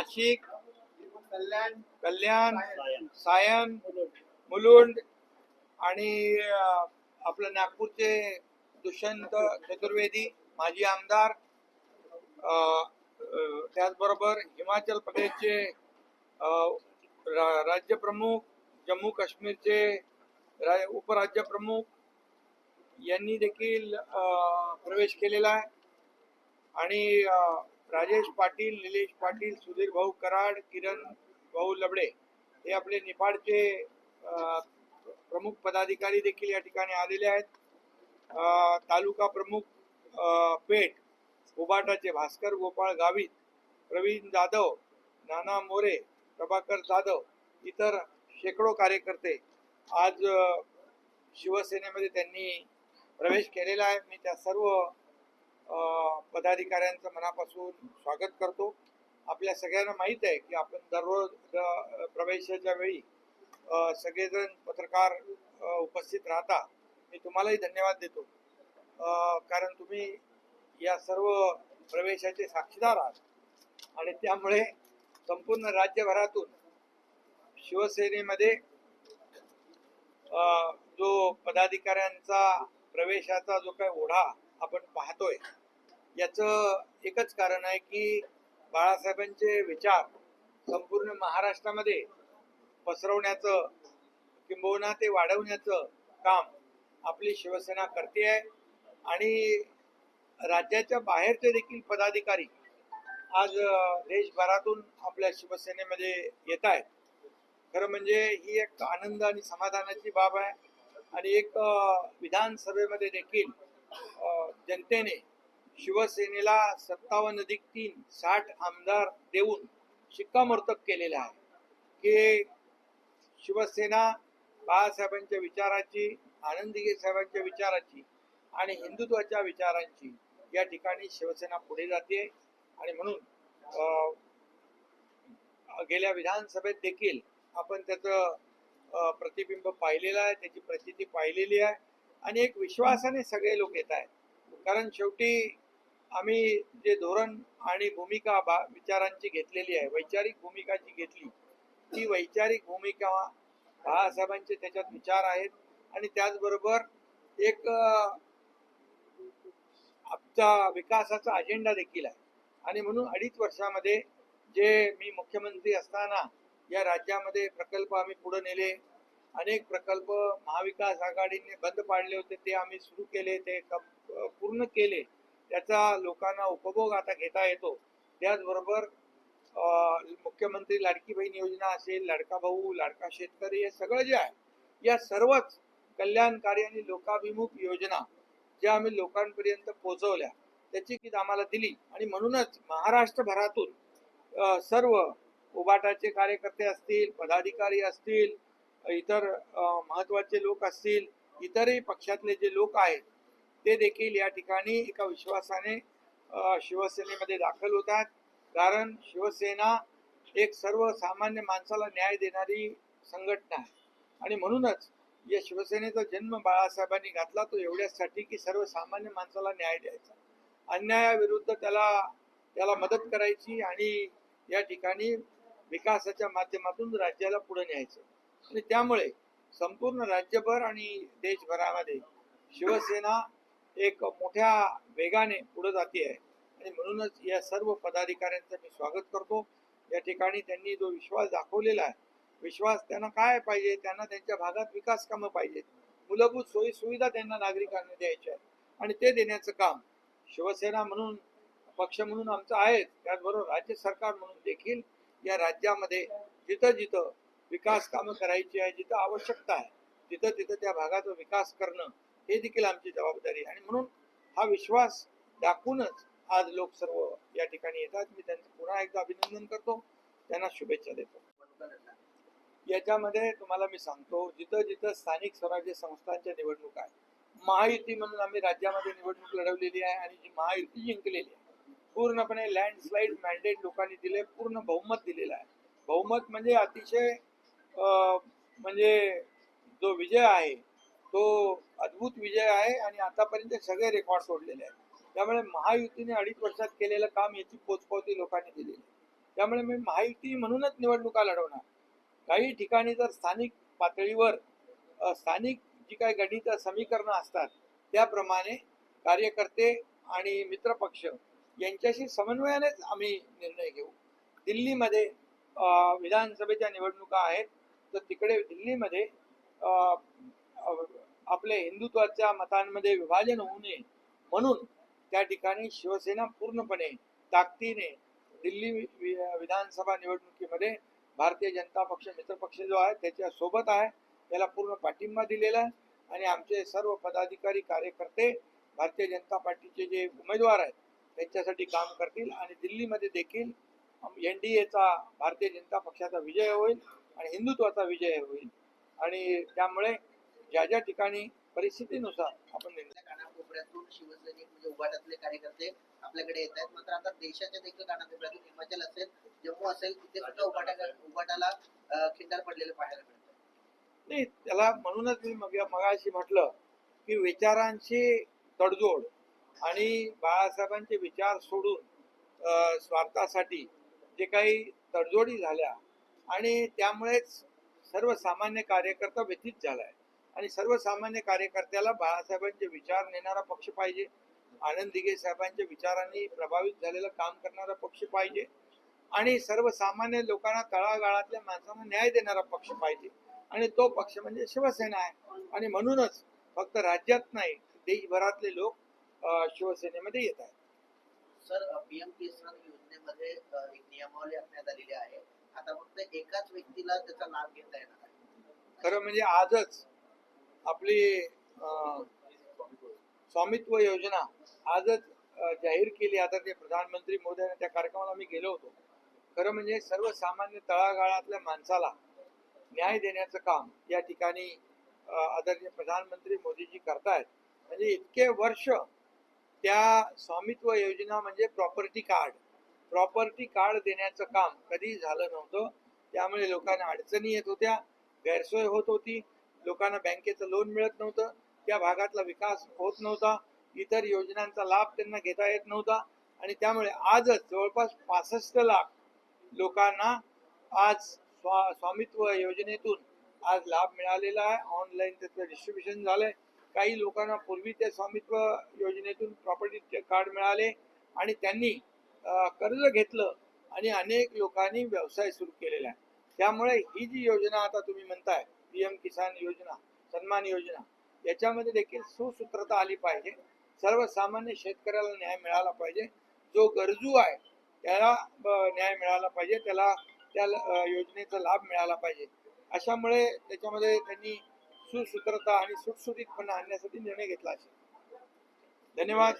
नाशिक कल्याण कल्याण सायन. मुलुंड आणि आपलं नागपूरचे दुष्यंत चतुर्वेदी माजी आमदार त्याचबरोबर हिमाचल प्रदेशचे अं, रा- राज्यप्रमुख जम्मू काश्मीरचे रा- उपराज्यप्रमुख यांनी देखील प्रवेश केलेला आहे आणि राजेश पाटील निलेश पाटील सुधीर भाऊ कराड किरण भाऊ लबडे हे आपले निफाडचे प्रमुख पदाधिकारी देखील या ठिकाणी आलेले आहेत. तालुका प्रमुख पेठ उबाटाचे भास्कर गोपाळ गावित प्रवीण जाधव नाना मोरे प्रभाकर जाधव इतर शेकडो कार्यकर्ते आज शिवसेनेमध्ये त्यांनी प्रवेश केलेला आहे. मी त्या सर्व पदाधिकाऱ्यांचं मनापासून स्वागत करतो. आपल्या सगळ्यांना माहीत आहे की आपण दररोज प्रवेशाच्या वेळी सगळेजण पत्रकार उपस्थित राहता. मी तुम्हालाही धन्यवाद देतो. कारण तुम्ही या सर्व प्रवेशाचे साक्षीदार आहात. आणि त्यामुळे संपूर्ण राज्यभरातून शिवसेनेमध्ये जो पदाधिकाऱ्यांचा प्रवेशाचा जो काही ओढा आपण पाहतोय याचं एकच कारण आहे की बाळासाहेबांचे विचार संपूर्ण महाराष्ट्रामध्ये पसरवण्याचं किंबहुना ते वाढवण्याचं काम आपली शिवसेना करते आहे. आणि राज्याच्या बाहेरचे देखील पदाधिकारी आज देशभरातून आपल्या शिवसेनेमध्ये येत आहेत. खरं म्हणजे ही एक आनंद आणि समाधानाची बाब आहे. आणि एक विधानसभेमध्ये देखील जनतेने शिवसेनेला सत्तावन्न अधिक तीन साठ आमदार देऊन शिक्कामोर्तब केलेला आहे. की शिवसेना बाळासाहेबांच्या विचाराची आनंदीगे साहेबांच्या विचाराची आणि हिंदुत्वाच्या विचारांची या ठिकाणी शिवसेना पुढे जाते आणि म्हणून गेल्या विधानसभेत देखील आपण त्याचं प्रतिबिंब पाहिलेलं आहे त्याची प्रचिती पाहिलेली आहे आणि एक विश्वासाने सगळे लोक येत आहेत. कारण शेवटी आम्ही जे धोरण आणि भूमिका बा विचारांची घेतलेली आहे वैचारिक भूमिका जी घेतली ती वैचारिक भूमिका बाळासाहेबांचे त्याच्यात विचार आहेत आणि त्याचबरोबर एक आमचा विकासाचा अजेंडा देखील आहे. आणि म्हणून अडीच वर्षामध्ये जे मी मुख्यमंत्री असताना या राज्यामध्ये प्रकल्प आम्ही पुढे नेले अनेक प्रकल्प महाविकास आघाडीने बंद पाडले होते ते आम्ही सुरू केले ते पूर्ण केले. त्याचा लोकांना उपभोग आता घेता येतो. त्याचबरोबर मुख्यमंत्री लाडकी बहीण योजना असेल लाडका भाऊ लाडका शेतकरी हे सगळं जे आहे या सर्वच कल्याणकारी आणि लोकाभिमुख योजना ज्या आम्ही लोकांपर्यंत पोहोचवल्या त्याची कित आम्हाला दिली. आणि म्हणूनच महाराष्ट्रभरातून सर्व उबाटाचे कार्यकर्ते असतील पदाधिकारी असतील इतर महत्त्वाचे लोक असतील इतरही पक्षातले जे लोक आहेत ते देखील या ठिकाणी एका विश्वासाने शिवसेनेमध्ये दाखल होतात. कारण शिवसेना एक सर्वसामान्य माणसाला न्याय देणारी संघटना आहे. आणि म्हणूनच या शिवसेनेचा जन्म बाळासाहेबांनी घातला तो एवढ्यासाठी की सर्वसामान्य माणसाला न्याय द्यायचा. अन्यायाविरुद्ध त्याला त्याला मदत करायची आणि या ठिकाणी विकासाच्या माध्यमातून राज्याला पुढे न्यायचं. आणि त्यामुळे संपूर्ण राज्यभर आणि देशभरामध्ये शिवसेना एक मोठ्या वेगाने पुढे जाते आहे. आणि म्हणूनच या सर्व पदाधिकाऱ्यांचं मी स्वागत करतो. या ठिकाणी त्यांनी जो विश्वास दाखवलेला आहे विश्वास त्यांना काय पाहिजे? त्यांना त्यांच्या भागात विकास कामं पाहिजेत. मूलभूत सोयी सुविधा त्यांना नागरिकांना द्यायच्या आहेत. आणि ते देण्याचं काम शिवसेना म्हणून पक्ष म्हणून आमचं आहेच. त्याचबरोबर राज्य सरकार म्हणून देखील या राज्यामध्ये जिथं जिथं विकास कामं करायची आहे जिथं आवश्यकता आहे तिथं तिथं त्या भागाचा विकास करणं हे देखील आमची जबाबदारी आणि म्हणून हा विश्वास दाखवूनच आज लोक सर्व या ठिकाणी येतात. मी त्यांचं पुन्हा एकदा अभिनंदन करतो. त्यांना शुभेच्छा देतो. याच्यामध्ये तुम्हाला मी सांगतो जिथं जिथं स्थानिक स्वराज्य संस्थांच्या निवडणुका आहेत महायुती म्हणून आम्ही राज्यामध्ये निवडणूक लढवलेली आहे आणि जी महायुती जिंकलेली आहे पूर्णपणे लँडस्लाईड मॅन्डेट लोकांनी दिले पूर्ण बहुमत दिलेलं आहे. बहुमत म्हणजे अतिशय म्हणजे जो विजय आहे तो अद्भुत विजय आहे आणि आतापर्यंत सगळे रेकॉर्ड तोडलेले आहेत. त्यामुळे महायुतीने अडीच वर्षात केलेलं काम याची पोचपावती लोकांनी दिलेली आहे. त्यामुळे मी महायुती म्हणूनच निवडणुका लढवणार. काही ठिकाणी जर स्थानिक पातळीवर स्थानिक जी काही गणित समीकरणं असतात त्याप्रमाणे कार्यकर्ते आणि मित्रपक्ष यांच्याशी समन्वयानेच आम्ही निर्णय घेऊ. दिल्लीमध्ये विधानसभेच्या निवडणुका आहेत. तर तिकडे दिल्लीमध्ये आपले हिंदुत्वाच्या मतांमध्ये विभाजन होऊ नये म्हणून त्या ठिकाणी शिवसेना पूर्णपणे ताकदीने दिल्ली वि- वि- विधानसभा निवडणुकीमध्ये भारतीय जनता पक्ष मित्रपक्ष जो आहे त्याच्या सोबत आहे. त्याला पूर्ण पाठिंबा दिलेला आहे. आणि आमचे सर्व पदाधिकारी कार्यकर्ते भारतीय जनता पार्टीचे जे उमेदवार आहेत त्यांच्यासाठी काम करतील. आणि दिल्लीमध्ये देखील एन डी एचा भारतीय जनता पक्षाचा विजय होईल आणि हिंदुत्वाचा विजय होईल. आणि त्यामुळे ज्या ज्या ठिकाणी परिस्थितीनुसार आपण कानाकोपऱ्यातून शिवसैनिक म्हणजे उभाटातले कार्यकर्ते आपल्याकडे येत आहेत. मात्र आता देशाच्या देखील कानाकोपऱ्यातून हिमाचल असेल जम्मू असेल तिथे सुद्धा उभाटा उभाटाला खिंडार पडलेले पाहायला मिळतं नाही त्याला म्हणूनच मी मग मगाशी म्हटलं की विचारांची तडजोड आणि बाळासाहेबांचे विचार सोडून स्वार्थासाठी जे काही तडजोडी झाल्या आणि त्यामुळेच सर्वसामान्य कार्यकर्ता व्यथित झालाय. आणि सर्वसामान्य कार्यकर्त्याला बाळासाहेबांचे विचार नेणारा पक्ष पाहिजे. आनंद दिघे साहेबांच्या विचारांनी प्रभावित झालेलं काम करणारा पक्ष पाहिजे. आणि सर्वसामान्य लोकांना तळागाळातल्या माणसांना न्याय देणारा पक्ष पाहिजे. आणि तो पक्ष म्हणजे शिवसेना आहे. आणि म्हणूनच फक्त राज्यात नाही देशभरातले लोक शिवसेनेमध्ये येत आहेत. सर पीएम किसान योजनेमध्ये एक नियमावली आखण्यात आलेली आहे. आता फक्त एकाच व्यक्तीला त्याचा लाभ घेता येणार आहे. खरं म्हणजे आजच आपली स्वामित्व योजना आजच जाहीर केली. आदरणीय प्रधानमंत्री मोदयांना त्या कार्यक्रमाला मी गेलो होतो. खरं म्हणजे सर्वसामान्य तळागाळातल्या माणसाला न्याय देण्याचं काम या ठिकाणी आदरणीय प्रधानमंत्री मोदीजी करतायत. म्हणजे इतके वर्ष त्या स्वामित्व योजना म्हणजे प्रॉपर्टी कार्ड प्रॉपर्टी कार्ड देण्याचं काम कधी झालं नव्हतं. त्यामुळे लोकांना अडचणी येत होत्या गैरसोय होत होती. लोकांना बँकेचं लोन मिळत नव्हतं त्या भागातला विकास होत नव्हता इतर योजनांचा लाभ त्यांना घेता येत नव्हता. आणि त्यामुळे आजच जवळपास पासष्ट लाख लोकांना आज स्वा स्वामित्व योजनेतून आज लाभ मिळालेला आहे. ऑनलाईन त्याचं डिस्ट्रीब्युशन झालंय. काही लोकांना पूर्वी त्या स्वामित्व योजनेतून प्रॉपर्टीचे कार्ड मिळाले आणि त्यांनी कर्ज घेतलं आणि अनेक लोकांनी व्यवसाय सुरू केलेला आहे. त्यामुळे ही जी योजना आता तुम्ही म्हणताय पीएम किसान योजना सन्मान योजना याच्यामध्ये देखील सुसूत्रता आली पाहिजे. सर्वसामान्य शेतकऱ्याला न्याय मिळाला पाहिजे. जो गरजू आहे त्याला न्याय मिळाला पाहिजे. त्याला त्या योजनेचा लाभ मिळाला पाहिजे. अशामुळे त्याच्यामध्ये त्यांनी सुसूत्रता आणि सुटसुटीतपणा आणण्यासाठी निर्णय घेतला असेल. धन्यवाद.